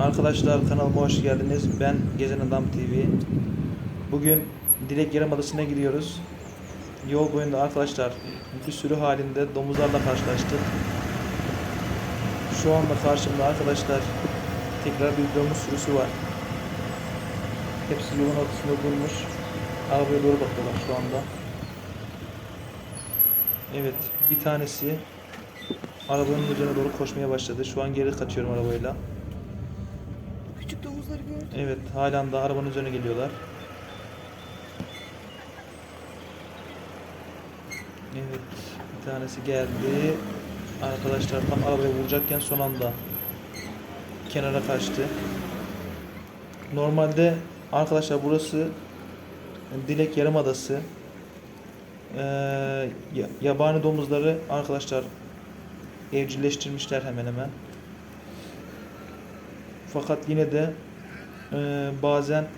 Arkadaşlar kanalıma hoş geldiniz. Ben Gezen Adam TV. Bugün Dilek Yarımadası'na gidiyoruz. Yol boyunda arkadaşlar bir sürü halinde domuzlarla karşılaştık. Şu anda karşımda arkadaşlar tekrar bir domuz sürüsü var. Hepsi yolun ortasında durmuş. Arabaya doğru bakıyorlar şu anda. Evet, bir tanesi arabanın üzerine doğru koşmaya başladı. Şu an geri kaçıyorum arabayla. Domuzları gördüm. Evet, halen daha arabanın üzerine geliyorlar. Evet, bir tanesi geldi. Arkadaşlar tam arabaya vuracakken son anda kenara kaçtı. Normalde arkadaşlar burası Dilek Yarımadası. Ee, ya- yabani domuzları arkadaşlar evcilleştirmişler hemen hemen. Fakat yine de e, bazen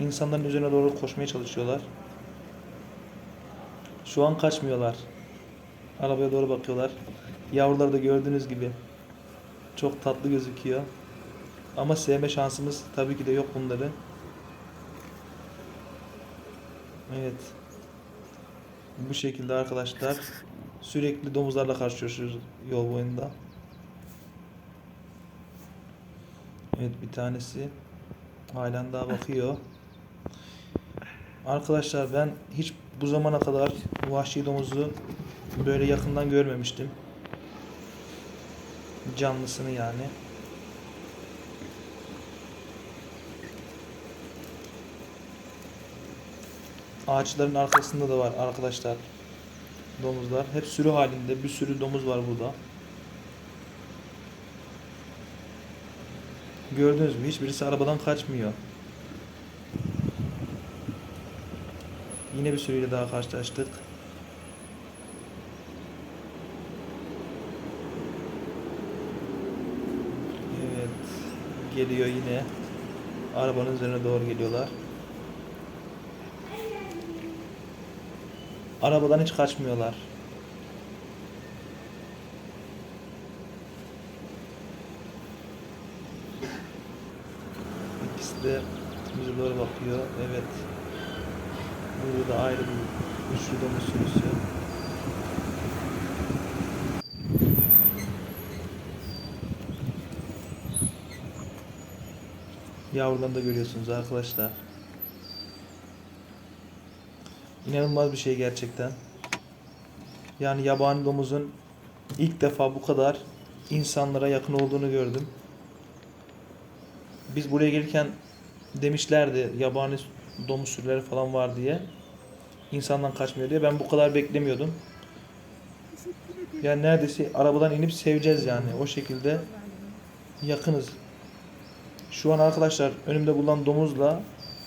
insanların üzerine doğru koşmaya çalışıyorlar. Şu an kaçmıyorlar. Arabaya doğru bakıyorlar. Yavruları da gördüğünüz gibi çok tatlı gözüküyor. Ama sevme şansımız tabii ki de yok bunları. Evet. Bu şekilde arkadaşlar sürekli domuzlarla karşılaşıyoruz yol boyunda. Evet bir tanesi halen daha bakıyor. Arkadaşlar ben hiç bu zamana kadar vahşi domuzu böyle yakından görmemiştim. Canlısını yani. Ağaçların arkasında da var arkadaşlar. Domuzlar. Hep sürü halinde. Bir sürü domuz var burada. Gördünüz mü? Hiçbirisi arabadan kaçmıyor. Yine bir sürüyle daha karşılaştık. Evet. Geliyor yine. Arabanın üzerine doğru geliyorlar. Arabadan hiç kaçmıyorlar. De doğru bakıyor. Evet. Burada da ayrı bir üçlü domuz sürüsü. Yavrularını da görüyorsunuz arkadaşlar. İnanılmaz bir şey gerçekten. Yani yabani domuzun ilk defa bu kadar insanlara yakın olduğunu gördüm. Biz buraya gelirken demişlerdi yabani domuz sürüleri falan var diye. İnsandan kaçmıyor diye. Ben bu kadar beklemiyordum. Yani neredeyse arabadan inip seveceğiz yani. O şekilde yakınız. Şu an arkadaşlar önümde bulunan domuzla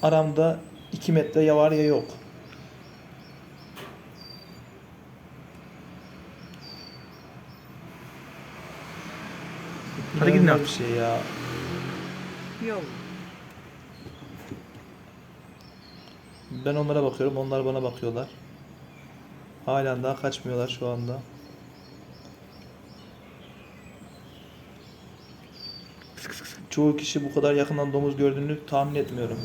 aramda 2 metre ya var ya yok. Hadi gidin artık. bir şey ya. Yok. Ben onlara bakıyorum, onlar bana bakıyorlar. Halen daha kaçmıyorlar şu anda. Çoğu kişi bu kadar yakından domuz gördüğünü tahmin etmiyorum.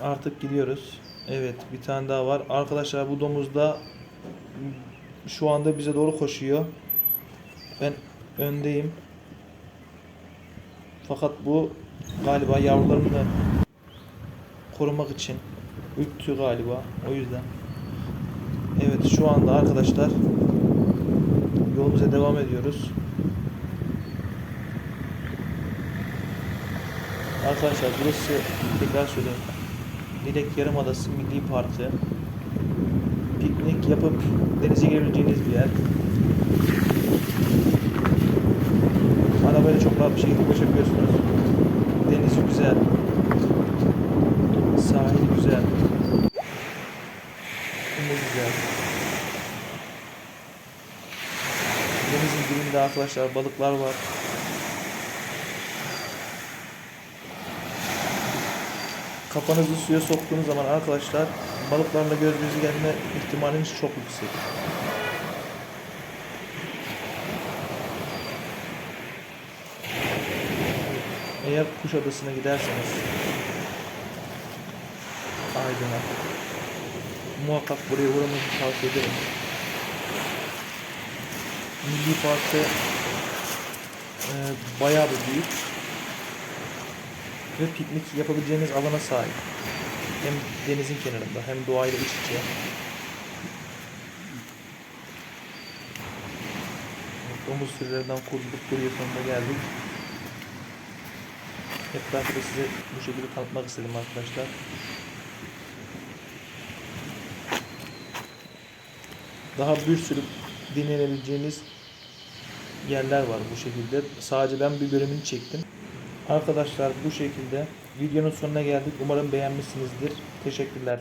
Artık gidiyoruz. Evet, bir tane daha var. Arkadaşlar bu domuz da şu anda bize doğru koşuyor. Ben öndeyim. Fakat bu galiba yavrularını korumak için ürktü galiba. O yüzden. Evet şu anda arkadaşlar yolumuza devam ediyoruz. Arkadaşlar burası tekrar söyleyeyim. Dilek Yarımadası Milli Parkı. Piknik yapıp denize girebileceğiniz bir yer. Arabayla çok rahat bir şekilde ulaşabiliyorsunuz. Denizi güzel. Sahili güzel. Kumu güzel. Denizin dibinde arkadaşlar balıklar var. Kafanızı suya soktuğunuz zaman arkadaşlar balıklarla göz göze gelme ihtimaliniz çok yüksek. Eğer Kuşadası'na giderseniz Aydın'a muhakkak buraya uğramanızı tavsiye ederim. Milli Park'ta e, bayağı bir büyük ve piknik yapabileceğiniz alana sahip. Hem denizin kenarında hem doğayla iç içe. Domuz sürülerinden kurtulduk buraya sonuna geldik. Etrafı da size bu şekilde tanıtmak istedim arkadaşlar. Daha bir sürü dinlenebileceğiniz yerler var bu şekilde. Sadece ben bir bölümünü çektim. Arkadaşlar bu şekilde videonun sonuna geldik. Umarım beğenmişsinizdir. Teşekkürler.